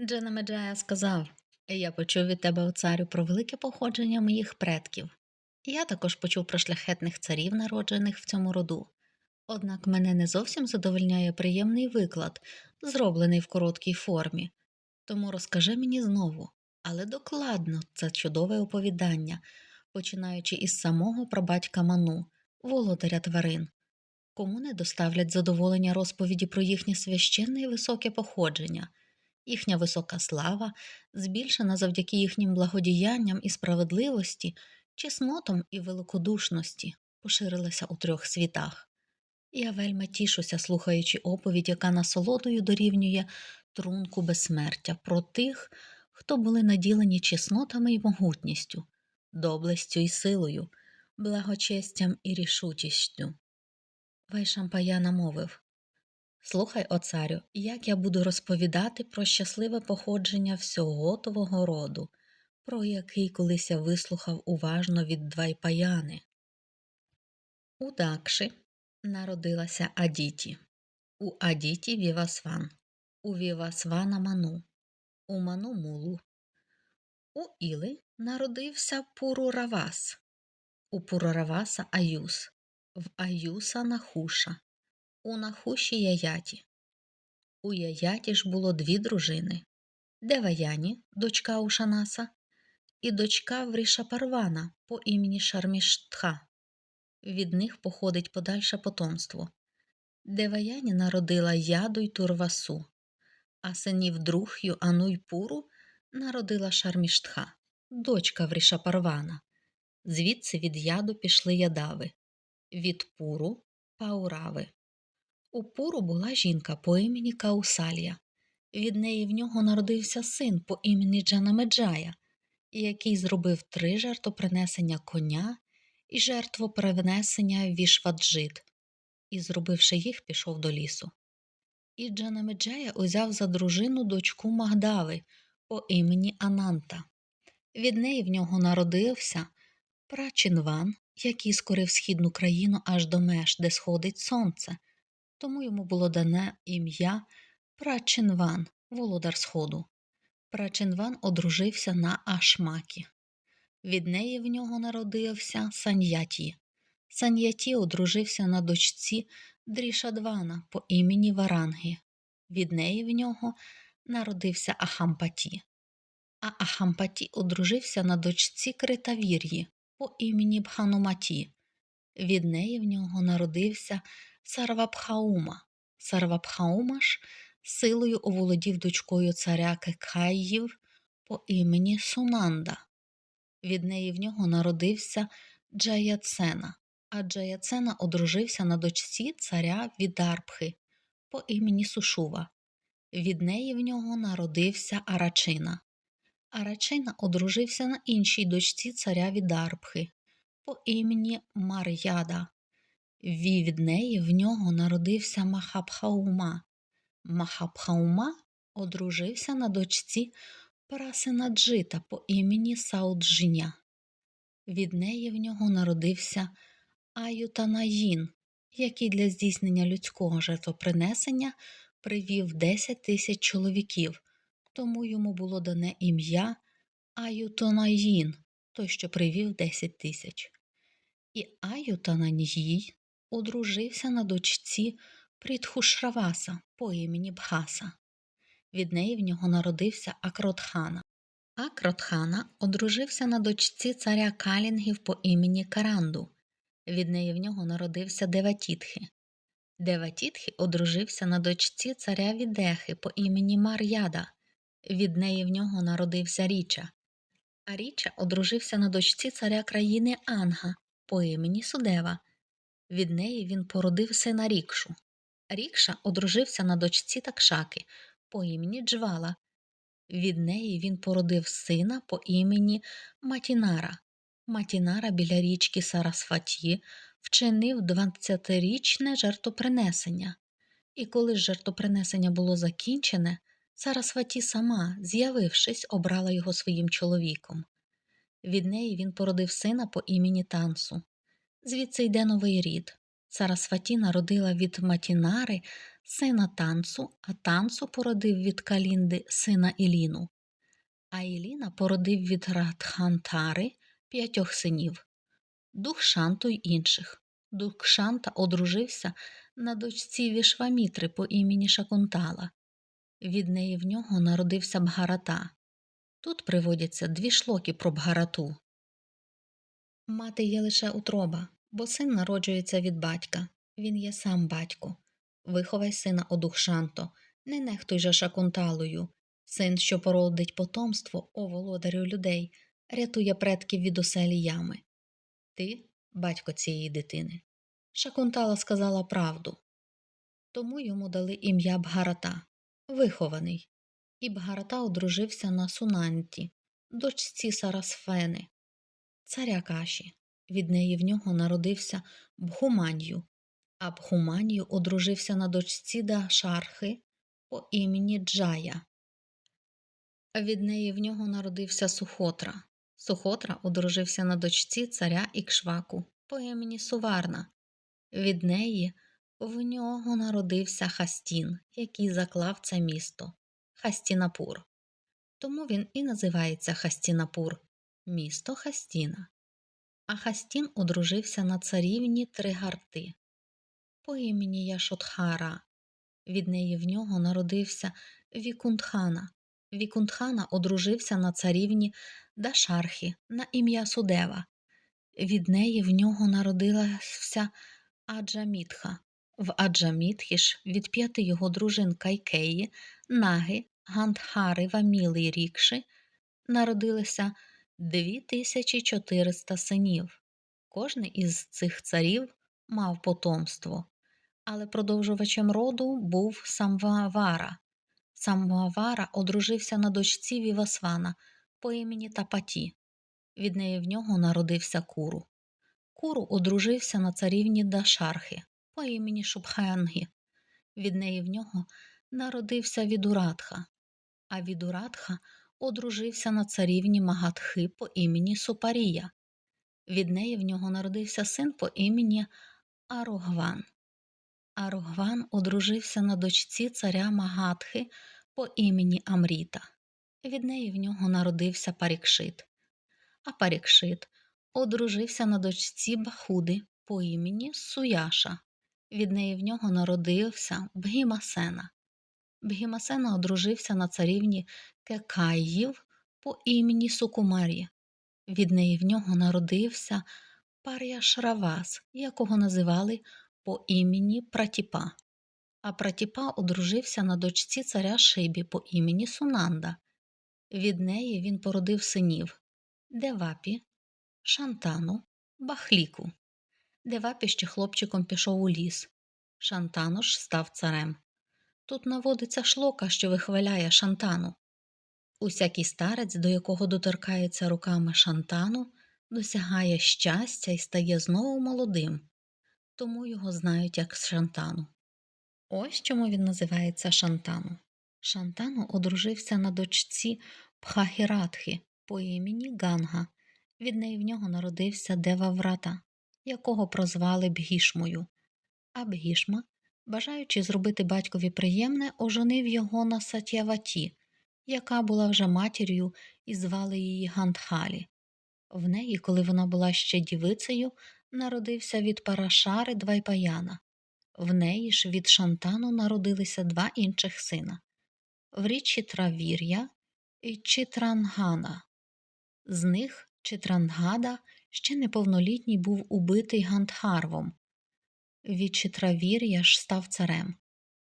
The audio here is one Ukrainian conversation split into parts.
Джена Меджая сказав: Я почув від тебе, о царю, про велике походження моїх предків. Я також почув про шляхетних царів, народжених в цьому роду. Однак мене не зовсім задовольняє приємний виклад, зроблений в короткій формі. Тому розкажи мені знову, але докладно це чудове оповідання, починаючи із самого прабатька Ману, володаря тварин. Кому не доставлять задоволення розповіді про їхнє священне і високе походження, їхня висока слава, збільшена завдяки їхнім благодіянням і справедливості, чеснотам і великодушності, поширилася у трьох світах. Я вельми тішуся, слухаючи оповідь, яка насолодою дорівнює трунку безсмертя про тих, хто були наділені чеснотами і могутністю, доблестю і силою, благочестям і рішучістю. Вайшампаяна мовив Слухай, о царю, як я буду розповідати про щасливе походження всього твого роду, про який колись я вислухав уважно від Двайпаяни. У Дакши народилася Адіті, у Адіті Вівасван, у Вівасвана Ману, у Ману Мулу. У Іли народився Пуруравас, у Пурураваса Аюс, в Аюса Нахуша, у Нахуші Яяті. У Яяті ж було дві дружини Деваяні, дочка Ушанаса, і дочка Врішапарвана по імені Шарміштха. Від них походить подальше потомство. Деваяні народила яду й турвасу, а синів Друх'ю Ану й Пуру народила Шарміштха, дочка Врішапарвана. Звідси від яду пішли ядави, від Пуру Паурави. У Пуру була жінка по імені Каусалія. Від неї в нього народився син по імені Джанамеджая, який зробив три жертвопринесення коня і жертвопринесення вішваджит, і, зробивши їх, пішов до лісу. І Джанамеджая узяв за дружину дочку Магдави по імені Ананта. Від неї в нього народився прачинван, який скорив східну країну аж до меж, де сходить сонце тому йому було дане ім'я Прачинван, володар Сходу. Прачинван одружився на Ашмакі. Від неї в нього народився Саньяті. Саньяті одружився на дочці Дрішадвана по імені Варанги. Від неї в нього народився Ахампаті. А Ахампаті одружився на дочці Критавір'ї по імені Бхануматі. Від неї в нього народився Сарвабхаума. Сарвабхаума ж силою оволодів дочкою царя Кекаїв по імені Сунанда. Від неї в нього народився Джаяцена, а Джаяцена одружився на дочці царя Відарпхи по імені Сушува. Від неї в нього народився Арачина. Арачина одружився на іншій дочці царя Відарпхи по імені Мар'яда. Від неї в нього народився Махабхаума. Махабхаума одружився на дочці Прасенаджита по імені Сауджиня. Від неї в нього народився Аютанаїн, який для здійснення людського жертвопринесення привів 10 тисяч чоловіків, тому йому було дане ім'я Аютонаїн, той, що привів 10 тисяч. І Аютананій одружився на дочці Прітхушраваса по імені Бхаса. Від неї в нього народився Акротхана. Акротхана одружився на дочці царя Калінгів по імені Каранду. Від неї в нього народився Деватітхи. Деватітхи одружився на дочці царя Відехи по імені Мар'яда. Від неї в нього народився Річа. А Річа одружився на дочці царя країни Анга по імені Судева. Від неї він породив сина Рікшу. Рікша одружився на дочці Такшаки по імені Джвала. Від неї він породив сина по імені Матінара. Матінара біля річки Сарасфаті вчинив двадцятирічне жертвопринесення. І коли ж жертвопринесення було закінчене, Сарасваті сама, з'явившись, обрала його своїм чоловіком. Від неї він породив сина по імені Тансу. Звідси йде новий рід Сарасваті народила від Матінари сина танцу, а танцу породив від Калінди сина Іліну. А Іліна породив від Радхантари п'ятьох синів, Духшанту й інших. Духшанта одружився на дочці Вішвамітри по імені Шакунтала. Від неї в нього народився Бгарата. Тут приводяться дві шлоки про Бгарату. Мати є лише утроба, бо син народжується від батька. Він є сам батько. Виховай сина о Духшанто, не нехтуй же Шакунталою. Син, що породить потомство, о володарю людей, рятує предків від оселі ями. Ти батько цієї дитини. Шакунтала сказала правду. Тому йому дали ім'я Бгарата, вихований. І Бгарата одружився на Сунанті, дочці Сарасфени, царя Каші. Від неї в нього народився Бхуманью, а Бхуманью одружився на дочці Дашархи по імені Джая. Від неї в нього народився Сухотра. Сухотра одружився на дочці царя Ікшваку по імені Суварна. Від неї в нього народився Хастін, який заклав це місто Хастінапур. Тому він і називається Хастінапур місто Хастіна. А Хастін одружився на царівні Тригарти по імені Яшотхара. Від неї в нього народився Вікундхана. Вікундхана одружився на царівні Дашархі на ім'я Судева. Від неї в нього народилася Аджамітха. В Аджамітхі ж від п'яти його дружин Кайкеї, Наги, Гандхари, Ваміли й Рікши народилося 2400 синів. Кожний із цих царів мав потомство, але продовжувачем роду був Самвавара. Самвавара одружився на дочці Вівасвана по імені Тапаті. Від неї в нього народився куру. Куру одружився на царівні Дашархи по імені Шубхангі. Від неї в нього народився Відурадха, а Відурадха одружився на царівні Магадхи по імені Супарія. Від неї в нього народився син по імені Арогван. Арогван одружився на дочці царя Магадхи по імені Амріта. Від неї в нього народився Парікшит. А Парікшит одружився на дочці Бахуди по імені Суяша. Від неї в нього народився Бгімасена. Бгімасена одружився на царівні Кекаїв по імені Сукумарі. Від неї в нього народився Пар'яшравас, якого називали по імені Пратіпа. А Пратіпа одружився на дочці царя Шибі по імені Сунанда. Від неї він породив синів Девапі, Шантану, Бахліку. Девапі ще хлопчиком пішов у ліс. Шантану ж став царем. Тут наводиться шлока, що вихваляє шантану. Усякий старець, до якого доторкається руками шантану, досягає щастя і стає знову молодим, тому його знають як шантану. Ось чому він називається Шантану. Шантану одружився на дочці Пхахіратхи по імені Ганга. Від неї в нього народився Деваврата, якого прозвали Бгішмою. А Бгішма, бажаючи зробити батькові приємне, оженив його на Сатяваті, яка була вже матір'ю і звали її Гандхалі. В неї, коли вона була ще дівицею, народився від Парашари Двайпаяна. В неї ж від Шантану народилися два інших сина в річі Травір'я і Читрангана. З них Читрангада ще неповнолітній був убитий Гандхарвом. Від Читравір'я ж став царем.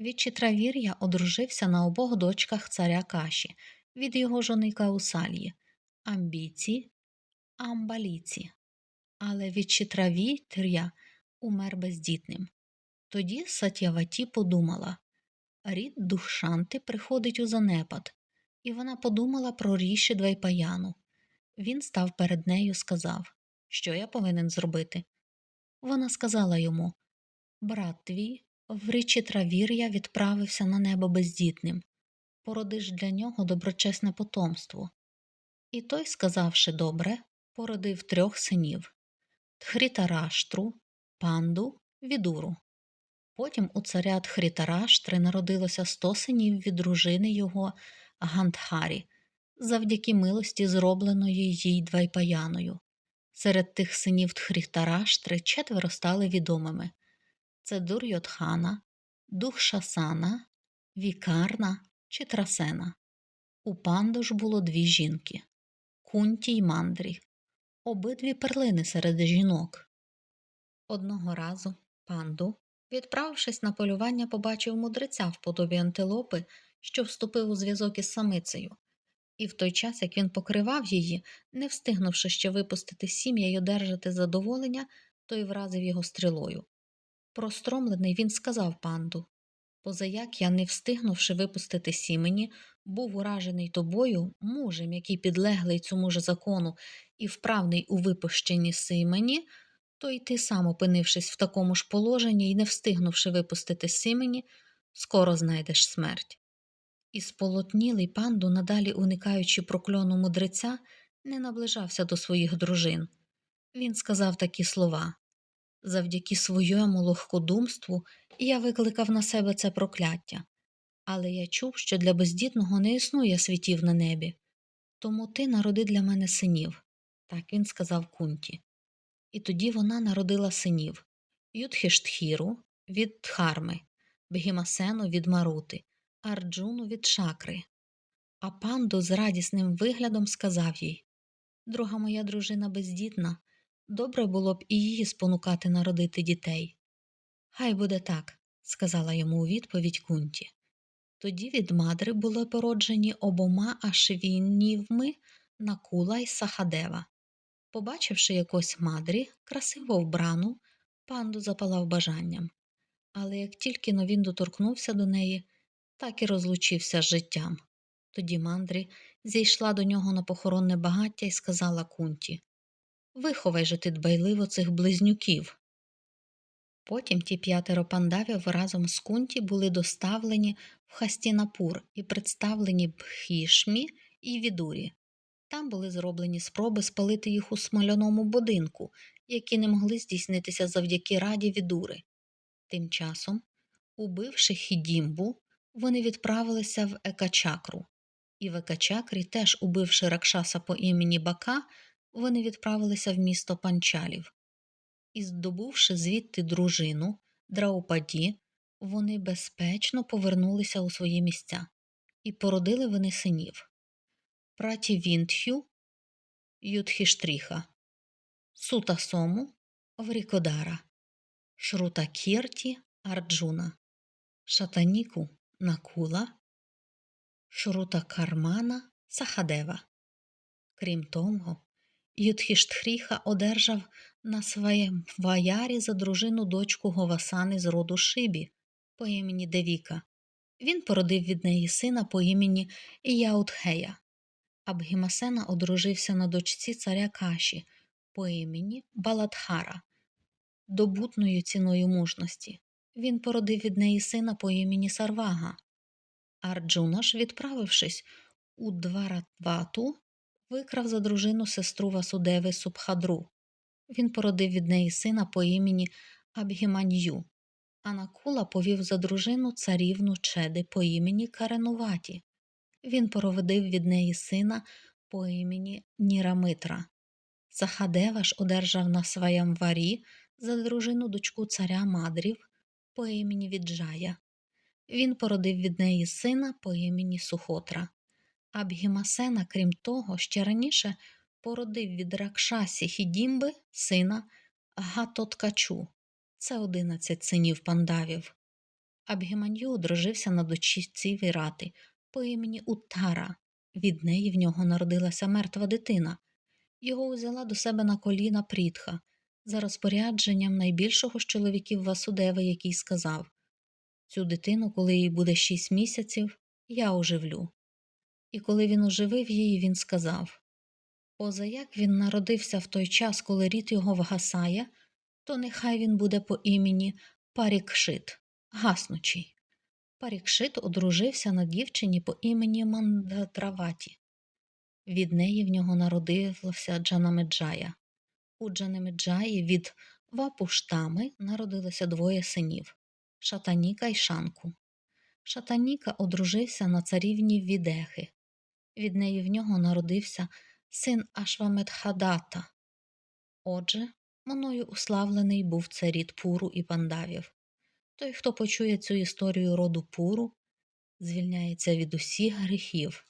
Відчитравір'я одружився на обох дочках царя Каші, від його жони Каусалії, амбіці, амбаліці. Але Відчитравір'я умер бездітним. Тоді Сатяваті подумала рід Духшанти приходить у занепад, і вона подумала про ріші Двайпаяну. Він став перед нею сказав, що я повинен зробити. Вона сказала йому Брат твій, в річі Травір'я відправився на небо бездітним, породиш для нього доброчесне потомство. І той, сказавши добре, породив трьох синів Тхрітараштру, панду Відуру. Потім у царя Тхрітараштри народилося сто синів від дружини його Гандхарі, завдяки милості, зробленої їй Двайпаяною. Серед тих синів Тхрітараштри четверо стали відомими це Дурйотхана, Духшасана, Вікарна чи Трасена. У панду ж було дві жінки Кунті й мандрі, обидві перлини серед жінок. Одного разу панду, відправившись на полювання, побачив мудреця в подобі антилопи, що вступив у зв'язок із самицею, і в той час, як він покривав її, не встигнувши ще випустити сім'я й одержати задоволення, той вразив його стрілою. Простромлений він сказав панду Позаяк я, не встигнувши випустити сімені, був уражений тобою, мужем, який підлеглий цьому ж закону і вправний у випущенні симені, то й ти сам, опинившись в такому ж положенні і не встигнувши випустити симені, скоро знайдеш смерть. І сполотнілий панду, надалі уникаючи прокльону мудреця, не наближався до своїх дружин. Він сказав такі слова завдяки своєму легкодумству я викликав на себе це прокляття, але я чув, що для бездітного не існує світів на небі. Тому ти народи для мене синів, так він сказав кунті. І тоді вона народила синів Юдхіштхіру від Дхарми, Бгімасену від Марути, Арджуну від Шакри. А панду з радісним виглядом сказав їй Друга моя дружина бездітна, добре було б і її спонукати народити дітей. Хай буде так, сказала йому у відповідь кунті. Тоді від мадри були породжені обома ашвінівми Накула й Сахадева. Побачивши якось мадрі, красиво вбрану, панду запалав бажанням. Але як тільки но він доторкнувся до неї, так і розлучився з життям. Тоді мандрі зійшла до нього на похоронне багаття і сказала кунті Виховай же ти дбайливо цих близнюків. Потім ті п'ятеро пандавів разом з кунті були доставлені в Хастінапур і представлені Бхішмі і Відурі. Там були зроблені спроби спалити їх у смоляному будинку, які не могли здійснитися завдяки раді відури. Тим часом, убивши хідімбу, вони відправилися в Екачакру, і в Екачакрі, теж убивши ракшаса по імені Бака, вони відправилися в місто панчалів. І, здобувши звідти дружину, Драупаді, вони безпечно повернулися у свої місця. І породили вони синів. Пратівінтхю Юдхіштріха, Сутасому Врікодара, Шрутакірті Арджуна, Шатаніку Накула, Шрутакармана Сахадева. Крім того, Юдхіштхріха одержав на своєму ваярі за дружину дочку Говасани з роду Шибі по імені Девіка. Він породив від неї сина по імені Яудхея. Абгімасена одружився на дочці царя Каші по імені Баладхара, добутною ціною мужності. Він породив від неї сина по імені Сарвага. Арджуна ж, відправившись у Дваратвату, викрав за дружину сестру Васудеви Субхадру. Він породив від неї сина по імені Абгіманью, а Накула повів за дружину царівну чеди по імені Каренуваті. Він породив від неї сина по імені Нірамитра. Сахадева ж одержав на своєм варі за дружину дочку царя Мадрів по імені Віджая. Він породив від неї сина по імені Сухотра. Абгімасена, крім того, ще раніше породив від Ракшасі Хідімби сина Гатоткачу. Це одинадцять синів пандавів. Абгіманью одружився на дочці Вірати по імені Уттара. Від неї в нього народилася мертва дитина. Його узяла до себе на коліна Прітха за розпорядженням найбільшого з чоловіків Васудеви, який сказав Цю дитину, коли їй буде шість місяців, я оживлю. І коли він оживив її, він сказав Поза як він народився в той час, коли рід його вгасає, то нехай він буде по імені Парікшит, гаснучий. Парікшит одружився на дівчині по імені Мандатраваті. Від неї в нього народився Джанамеджая. У Джанамеджаї від В Апуштами народилося двоє синів Шатаніка й Шанку. Шатаніка одружився на царівні Відехи. Від неї в нього народився син Ашваметхадата. Отже, мною уславлений був це Пуру і пандавів. Той, хто почує цю історію роду Пуру, звільняється від усіх гріхів.